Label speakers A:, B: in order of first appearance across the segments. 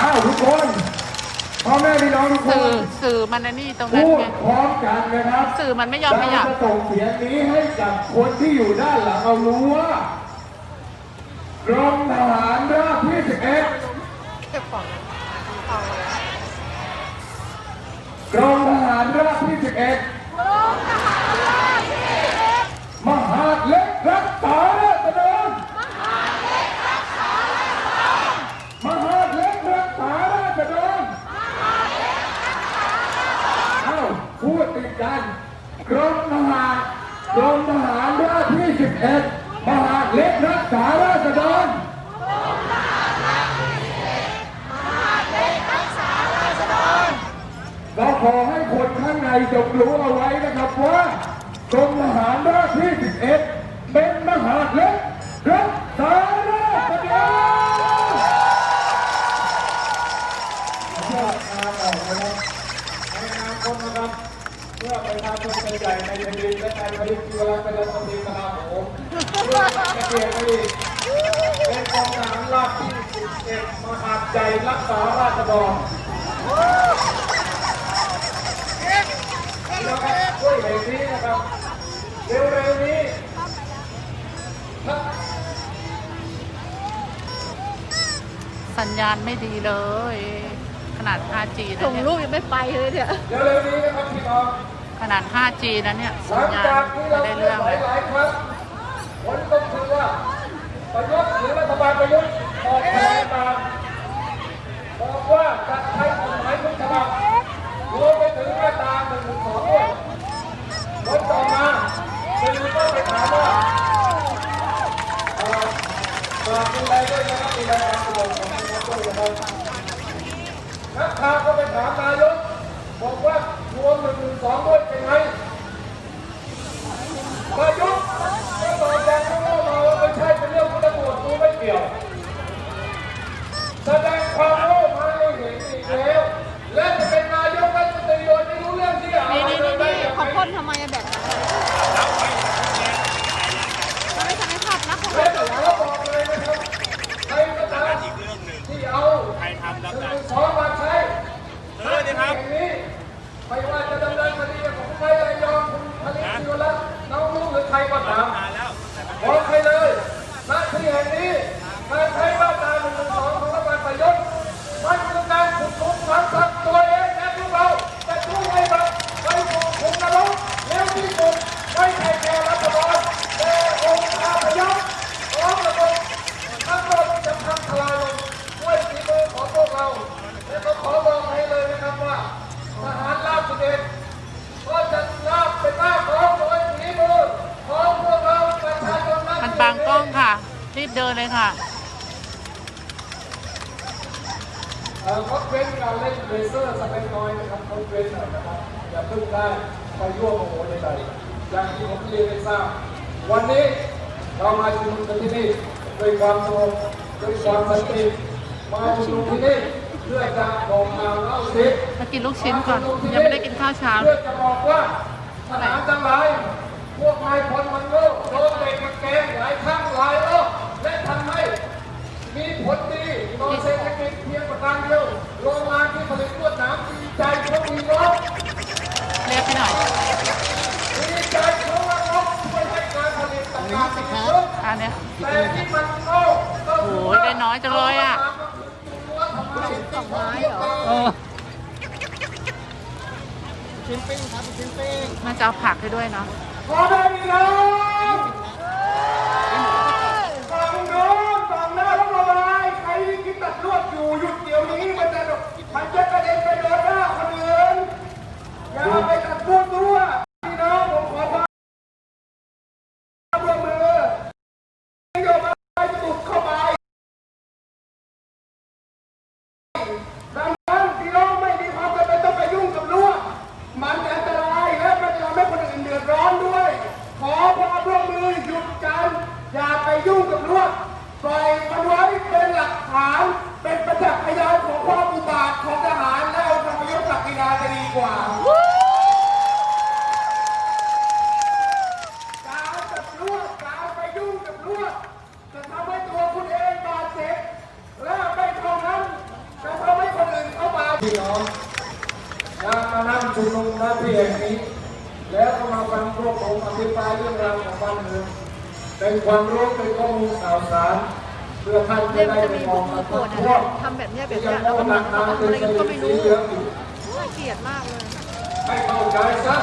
A: อ้าวทุกคนพ่อแม่พี่น้องทุกค
B: สื่อนสื่อมันอันนี่ตรงนั้น
A: พูด
B: ไง
A: พร้อมกันนะครับ
B: สื่อมันไม่ยอมขยับ
A: เราจะส่งเสียงนี้ให้กับคนที่อยู่ด้านหลังเรารู้ว่ากรมทหารราบที่11กรมทหารราบที่11 มหาดเล็กรักษาราษฎรมหาดเล็กรักษาราษฎรเอ้าพูดติดกัน กรมทหารกรมทหารราบ ที่11มหาเล็กรักษาราษฎรเราขอให้คนข้างในจงรู้เอาไว้นะครับว่ากรมทหารราบที่ 11 พื่อประชาชนเป็นใหญ่ในแผ่นดินและการผลิตที่รักเป็นรัฐมนตรีกลาโหมเพื่อจะเปลี่ยนไปอีกเป็นกองทหารราบที่11มหาดใหญ่รักษาราษฎรนะครับช่วยเหล่านี้นะครับเร็วๆนี้ถ้า
B: สัญญาณไม่ดีเลย ขนาด 5G นะ
C: ส่ง
B: เนี่ย
C: รูปยังไม่ไปเลยเนี่ย
A: เร็วๆนี้นะครับพี่น้อง
B: ขนาด 5G นะเนี่ยสัญญาณไม่ได้
A: เรื่อ
B: งเลย
A: หลายครั้งผลต้องคือว่าประยุทธ์หรือรัฐบาลประยุทธ์ออกแถลงการบอกว่าจะใช้กฎหมายทุกฉบับรวมไปถึงมาตราหนึ่งหนึ่งสองด้วยผลต่อมาสื่อก็ไปถามว่าเอ่อฝากดูแลด้วยนะครับดูแลความสะดวกของประชาชนนะครับนักข่าวก็ไปถามนายกบอกว่า รวมหนึ่งหนึ่งสองด้วยเป็นไงนายกก็ตอบอย่างโง่ๆมาว่าไม่ใช่เป็นเรื่องของตำรวจดูไม่เกี่ยว แสดงความโง่มาให้เห็นอีกแล้ว และจะเป็นนายกรัฐมนตรีโดยไม่รู้เรื่องที่อะไร
C: นี่นี่นี่
A: ได้
C: นี่
A: ยัง
C: เขา
A: ไง
C: พ่นทำไมอะแบบนั้นมันไม่ทำให้ภาพลักษณ์ของ
A: และ
C: เรา
A: จะ
C: เสีย
A: ขอบอกเลยนะครับใครก็ตามที่เอา
D: ใครทำรับ
A: ห
D: ได้
A: นึ่งสองมาใช้
D: เออเนี่ยครับ
A: อย่างนี้ไม่ว่าจะดำเนินคดีกับคุณไประยองคุณผลิตศิวรัตน์น้องลูกหรือใครก็ตาม
D: นานแล้ว
A: บอกใครเลยหน้าที่แห่งนี้การใช้มาตราหนึ่งหนึ่งสองของรัฐบาลประยุทธ์มันคือการขุดคุมความสับตัวเองและพวกเราจะช่วยให้แบบไปสู่ขุมนรกเร็วที่สุดไม่ใช่แค่รัฐบาลแต่องค์การประยุทธ์พร้อมระบบทั้งหมดจะพังทลายลงด้วยฝีมือของพวกเรา และก็ขอบอกให้เลยนะครับว่าทหารราบสิบเอ็ด ก็จะลาบเป็นลาบของโดยฝีมือของพวกเราประชาชนนั
B: มันบังกล้องค่ะ รีบเดินเลยค่ะ
A: เอ่อเขาเว้นการเล่นเลเซอร์สเปนน้อยนะครับเขาเว้นนะครับอย่าเพิ่งได้ไปยั่วโมโหในใจอย่างที่ผมเรียนให้ทราบวันนี้เรามาชุมนุมกันที่นี่ด้วยความสงบด้วยความสันติมาชุมนุมที่นี่เพื่อจะบอกกล่าวเล่าสิ
B: มากินลูกชิ้นก่อนยังไม่ได้กินข้าวเช้า
A: เพื่อจะบอกว่าทหารทั้งหลายพวกนายพลมันโง่โดนเด็กมันแกล้งหลายครั้งหลายรอบและทำให้มีผลดีต่อเศรษฐกิจเพียงประการเดียวโรงงานที่ผลิตลวดหนามดีใจ เขามีงบ
B: เรียกให้หน่อย
A: ดีใจเพราะว่างบช่วยให้การผลิตต่างๆมีเยอะ
B: อันเนี้ย
A: แต่ที่มันโง่ก็คือ
B: โอ้ยได้น้อยจังเลยอะ
A: ว่าทำไม
C: สองไม้เหรอ
B: เออน่าจะเอาผักให้ด้วยเนาะ
A: ขอได้มีน้องฝั่งโน้นฝั่งหน้าต้องระบายใครที่คิดตัดลวดอยู่หยุดเดี๋ยวนี้มันจะมันจะกระเด็นไปโดนหน้าคนอื่น อย่าไปตัดลวดตัวพี่น้องผมขอความร่วมมือนโยบายสุดเข้าไปดังนั้นพี่น้องไม่มีความจำเป็นต้องไปยุ่งกับลวดมันอันตรายและมันจะทำให้คนอื่นเดือดร้อนด้วย ขอความร่วมมือหยุดกันอย่าไปยุ่งกับลวดปล่อยมันไว้เป็นหลักฐาน เป็นประจักษ์พยานของความอุบาทของทหารและองค์กรประยุทธ์ศักดินาจะดีกว่า การจับลวดการไปยุ่งกับลวดจะทำให้ตัวคุณเองบาดเจ็บและไม่เท่านั้นจะทำ พี่น้องอย่ามานั่ง ชุมนุมหน้าที่แห่งนี้ แล้วก็มาฟังพวกผมอภิปรายเรื่องราวของบ้านเมืองเป็นความรู้เป็นข้อมูลข่าวสารเพื่อท่านจะ
C: เนี่ยมัน
A: ได้
C: จะ
A: ไป
C: มี
A: ม
C: พ
A: อ
C: ว
A: ง
C: ก
A: กั
C: มื
A: น
C: อโก
A: ทั่วน
C: อะ
A: ทั่ว
C: ทำแบบเนี้ยแบบ
A: ที่
C: เนี้
A: ยั
C: ย
A: ง
C: แล้ว
A: โน้
C: ก็
A: นห
C: มา
A: ลัก
C: เขา
A: ฐาน
C: ทำ
A: เป็
C: อะ
A: น
C: ไร
A: สี
C: ก็ไม่
A: สี
C: รู้
A: เหลืองอยู่
C: น่าเกลียดมากเลย
A: ให้เข้าใจซะ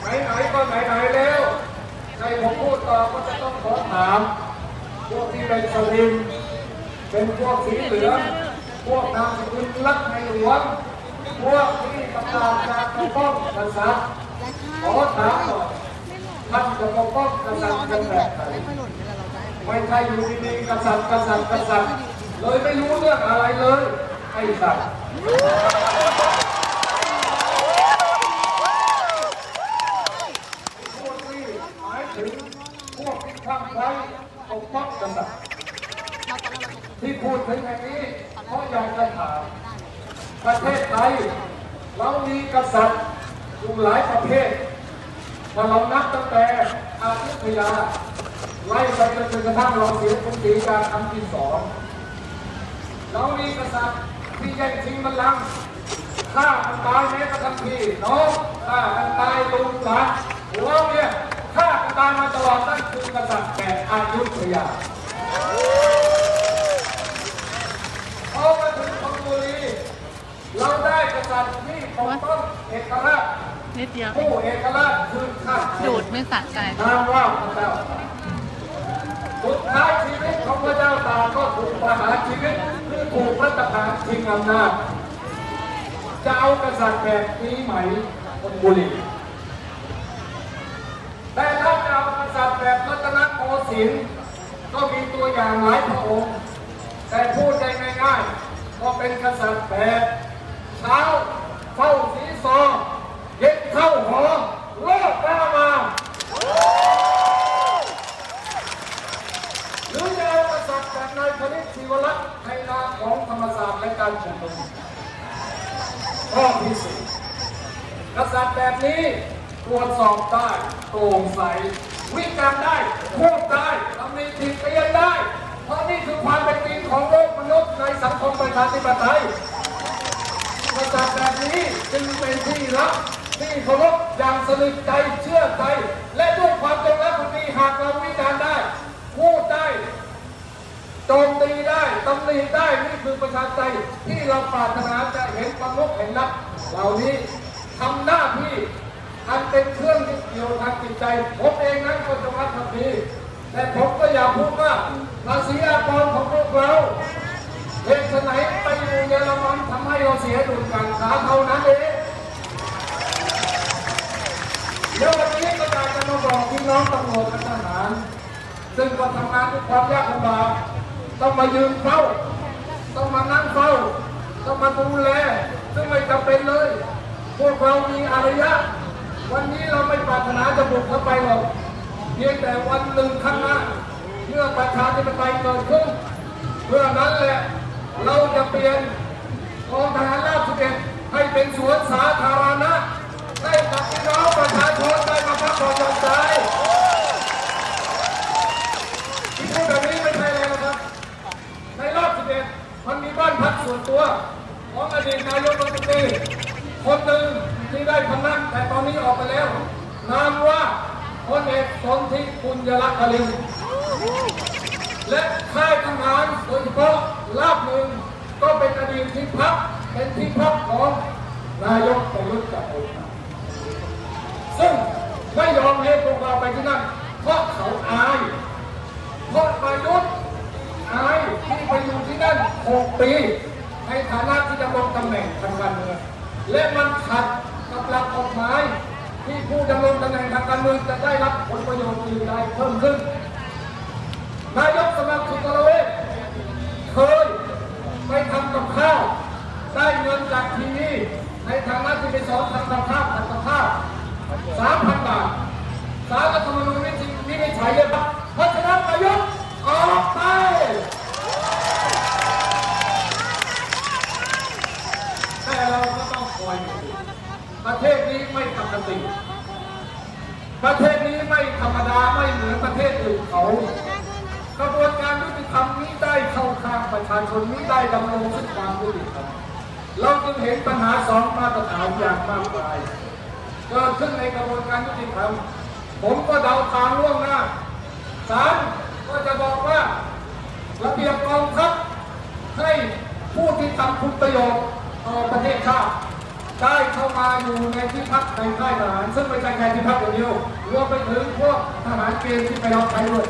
A: ไหนๆก็ไหนๆแล้วในผมพูดต่อก็จะต้องขอถาม พวกที่เป็นสลิมเป็นพวกสีเหลืองพวกนามสกุลรักในหลวงพวกที่ประ กาศการปกป้องกษัตริย์ขอถามหน่อยท่านจะปกป้องกษัตริย์กันแบบไหนไม่ใช่อยู่ดีๆกษัตริย์กษัตริย์กษัตริย์เลยไม่รู้เรื่องอะไรเลยไอ้สัตว์กที่หมายถึงพวกที่ข้างไว้ปกป้องกษัตริย์ที่พูดถึงอย่างนี้เพราะอยากจะถามประเทศไทย เรามีกษัตริย์อยู่หลายประเทศถ้าเรานับตั้งแต่อายุทยา ไล่ไปจนกระทั่งเราเสียกรุงศรีอยุธยาครั้งที่สองเรามีกษัตริย์ที่แย่งชิงบัลลังก์ฆ่ากันตายแม้กระทั่งพี่น้องฆ่ากันตายลุงหลานหัวเมียฆ่ากันตายมาตลอดนั่นคือกษัตริย์แก่อายุทยาพอมาถึงธนบุรีเราได้กษัตริย์ที่ปกป้องเอกราช
B: นิดเดียว
A: ผู้เอกราชคือข้า
B: ดูดไม่สะใจ
A: นามว่าพระเจ้าตากสุดท้ายชีวิตของพระเจ้าตากก็ถูกประหารชีวิตคือถูกรัฐประหารชิงอำนาจจะเอากษัตริย์แบบนี้ไหมคนบุรีแต่ถ้าจะเอากษัตริย์แบบรัตนโกสินทร์ก็มีตัวอย่างหลายพระองค์แต่พูดได้ง่ายๆก็เป็นกษัตริย์แบบเช้าเฝ้าสีซอเย็น เข้าหอเลิกแล้วมาหรือจะเอากษัตริย์แบบนายพนิษฐ์ศิวรักษ์ในนามของธรรมศาสตร์และการชุมนุมข้อที่สี่กษัตริย์แบบนี้ตรวจสอบได้โปร่งใส วิจารณ์ได้พูดได้ตำหนิติเตียนได้ เพราะนี่คือความเป็นจริงของโลกมนุษย์ในสังคมประชาธิปไตยกษัตริย์แบบนี้จึงเป็นที่รัก ที่เคารพอย่างสนิทใจเชื่อใจ และด้วยความจงรักภักดีหากเราวิจารณ์ได้ พูดได้โจมตีได้ตำหนิได้นี่คือประชาธิปไตยที่เราปรารถนาจะเห็นประมุขเห็นรักเหล่านี้ทำหน้าที่อันเป็นเครื่องยึดเหนี่ยวทางจิตใจผมเองนั้นก็จะรักทันทีแต่ผมก็อยากพูดว่าภาษีอากรของพวกเราเหตุไหนไปอยู่เยอรมันทำให้เราเสียดุลการค้าเท่านั้นเองแล้ววันนี้ก็ อยากอกพี่น้องตำรวจและทหาร ซึ่งก็ทำงานด้วยความยากลำบากต้องมายืนเฝ้า ต้องมานั่งเฝ้า ต้องมาดูแล ซึ่งไม่จำเป็นเลย พวกเรามีอารยะ วันนี้เราไม่ปรารถนาจะบุกเข้าไปหรอกเพียงแต่วันหนึ่งข้างหน้าเมื่อประชาธิปไตยเกิดขึ้นเมื่อนั้นแหละเราจะเปลี่ยนกองทหารราบสิบเอ็ดให้เป็นสวนสาธารณะ ให้กับพี่น้องประชาชนได้มาพักผ่อนหย่อนใจที่พูดแบบนี้ไม่ใช่อะไรนะครับ ในรอบ11มันมีบ้านพักส่วนตัว ของอดีตนายกรัฐมนตรีคนหนึ่งที่ได้พนักแต่ตอนนี้ออกไปแล้ว นามว่าพลเอกสนธิปุญญลักษณ์กลินและค่ายทหารโดยเฉพาะลาบหนึ่งก็เป็นอดีตที่พักเป็นที่พักของนายกประยุทธ์จันทร์โอชา ไม่ยอมให้พวกเราไปที่นั่น เพราะเขาอาย เพราะประยุทธ์อายที่ไปอยู่ที่นั่นหกปี ในฐานะที่ดำรงตำแหน่งทางการเมือง และมันขัดกับหลักกฎหมายที่ผู้ดำรงตำแหน่งทางการเมืองจะได้รับผลประโยชน์อื่นใดเพิ่มขึ้นายกสมัครสุตระเวชเคยไปทำกับข้าว ได้เงินจากทีวีในฐานะที่ไปสอนทำกับข้าวทำกับข้าวสามพันบาท สารรัฐธรรมนูญวินิจฉัยเลยครับเพราะฉะนั้นประยุทธ์ออกไป แต่เรา ก็ต้องคอยประเทศนี้ไม่ปกติ ประเทศนี้ไม่ธรรมดาไม่เหมือนประเทศอื่นเขากระบวนการยุติธรรมนี้ได้เข้าข้างประชาชนนี้ได้ดำรงซึ่งความยุติธรรมเราจึงเห็นปัญหาสองมาตรฐานอย่างมากมายเกิดขึ้นในกระบวนการยุติธรรมผมก็เดาทางล่วงหน้าศาลก็จะบอกว่าระเบียบกองทัพให้ผู้ที่ทำคุณประโยชน์ต่อประเทศชาติ ได้เข้ามาอยู่ในที่พักในค่ายทหารซึ่งไม่ใช่แค่ที่พักอย่างเดียวรวมไปถึงพวกทหารเกณฑ์ที่ไปรับใช้ด้วย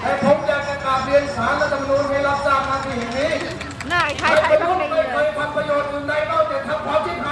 A: แต่ผมอยากจะกราบเรียนสารรัฐธรรมนูญให้รับทราบมาที่แห่งนี้
C: หน้าใคร
A: ไม่
C: ใคร
A: ประ
C: ต้
A: ยุ
C: อง
A: ทธ์
C: เรียน
A: ไม่เคยทำประโยชน์อื่นใดนอกจากทำความชิบห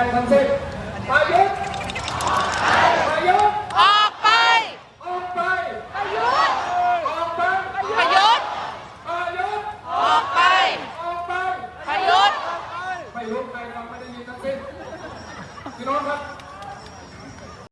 A: alcancé